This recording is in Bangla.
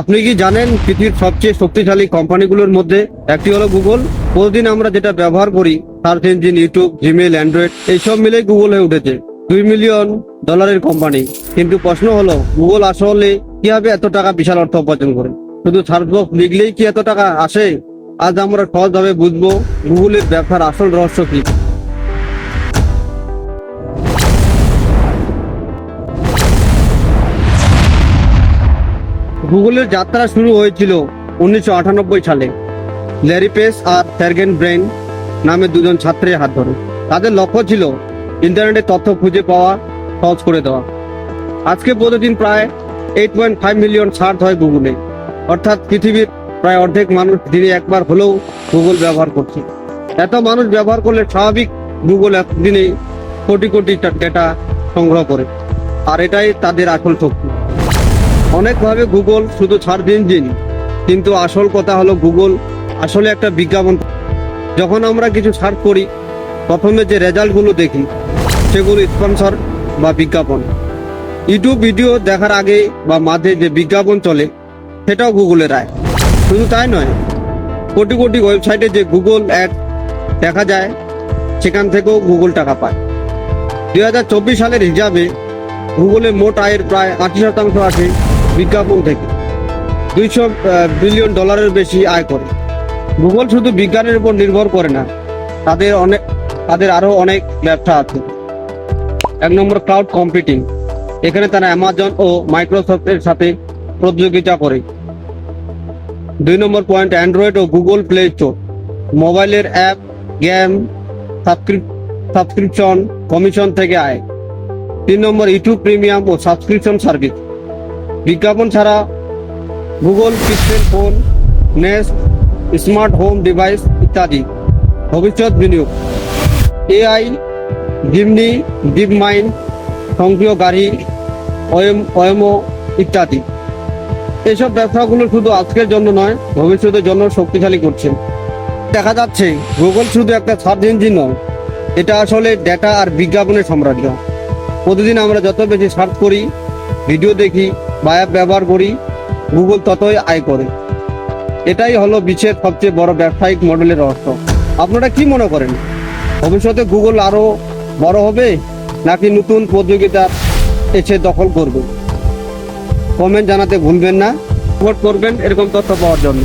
আপনি কি জানেন পৃথিবীর সবচেয়ে শক্তিশালী কোম্পানিগুলোর মধ্যে একটি হলো গুগল? প্রতিদিন আমরা যেটা ব্যবহার করি, search engine, YouTube Gmail Android, এইসব মিলেই গুগল হয়ে উঠেছে। দুই মিলিয়ন ডলারের কোম্পানি। কিন্তু প্রশ্ন হলো, গুগল আসলে কীভাবে এত টাকা বিশাল অর্থ উপার্জন করে? শুধু সার্চ বক্স লিখলেই কি এত টাকা আসে? আজ আমরা সহজভাবে বুঝব গুগলের ব্যবসার আসল রহস্য কি। গুগলের যাত্রা শুরু হয়েছিল উনিশশো আটানব্বই সালে। ল্যারি পেস আর স্যারগেন ব্রেন নামে দুজন ছাত্রের হাত ধরে। তাদের লক্ষ্য ছিল ইন্টারনেটে তথ্য খুঁজে পাওয়া, সহজ করে দেওয়া। আজকে প্রতিদিন প্রায় eight point five million search হয় গুগলে। অর্থাৎ পৃথিবীর প্রায় অর্ধেক মানুষ দিনে একবার হলেও গুগল ব্যবহার করছে। এত মানুষ ব্যবহার করলে স্বাভাবিক গুগল একদিনে কোটি কোটি ডেটা সংগ্রহ করে। আর এটাই তাদের আসল শক্তি। অনেকভাবে গুগল শুধু সার্চ ইঞ্জিন কিন্তু আসল কথা হলো গুগল আসলে একটা বিজ্ঞাপন। যখন আমরা কিছু সার্চ করি, প্রথমে যে রেজাল্টগুলো দেখি, সেগুলো স্পন্সর বা বিজ্ঞাপন। ইউটিউব ভিডিও দেখার আগে বা মাঝে যে বিজ্ঞাপন চলে, সেটাও গুগলের আয় শুধু তাই নয়, কোটি কোটি ওয়েবসাইটে যে গুগল অ্যাড দেখা যায়, সেখান থেকেও গুগল টাকা পায়। দুই হাজার চব্বিশ সালের হিসাবে গুগলের মোট আয়ের প্রায় আশি শতাংশ আসে বিজ্ঞাপন থেকে। দুইশো বিলিয়ন ডলারের বেশি আয় করে। গুগল শুধু বিজ্ঞানের উপর নির্ভর করে না, তাদের অনেক তাদের আরও অনেক ব্যবসা আছে। এক নম্বর ক্লাউড কম্পিউটিং এখানে তারা অ্যামাজন ও মাইক্রোসফটের সাথে প্রতিযোগিতা করে। দুই নম্বর পয়েন্ট অ্যান্ড্রয়েড ও গুগল প্লে স্টোর মোবাইলের অ্যাপ গেম সাবস্ক্রিপশন কমিশন থেকে আয়। তিন নম্বর ইউটিউব প্রিমিয়াম ও সাবস্ক্রিপশন সার্ভিস বিজ্ঞাপন ছাড়া Google, Pixel phone, Nest, smart home device ইত্যাদি। ভবিষ্যৎ বিনিয়োগ। এআই জিমনি ডিপ মাইন্ড সক্রিয় গাড়ি ওয়েমো ইত্যাদি। এসব ব্যবসাগুলো শুধু আজকের জন্য নয়, ভবিষ্যতের জন্য শক্তিশালী করছে। দেখা যাচ্ছে, গুগল শুধু একটা সার্চ ইঞ্জিন নয়, এটা আসলে ডেটা আর বিজ্ঞাপনের সাম্রাজ্য। প্রতিদিন আমরা যত বেশি সার্চ করি, ভিডিও দেখি বা অ্যাপ ব্যবহার করি, গুগল ততই আয় করে। এটাই হলো বিশ্বের সবচেয়ে বড় ব্যবসায়িক মডেলের অর্থ। আপনারা কি মনে করেন? ভবিষ্যতে গুগল আরও বড় হবে, নাকি নতুন প্রতিযোগিতা এসে দখল করবে? কমেন্ট জানাতে ভুলবেন না। ভোট করবেন এরকম তথ্য পাওয়ার জন্য।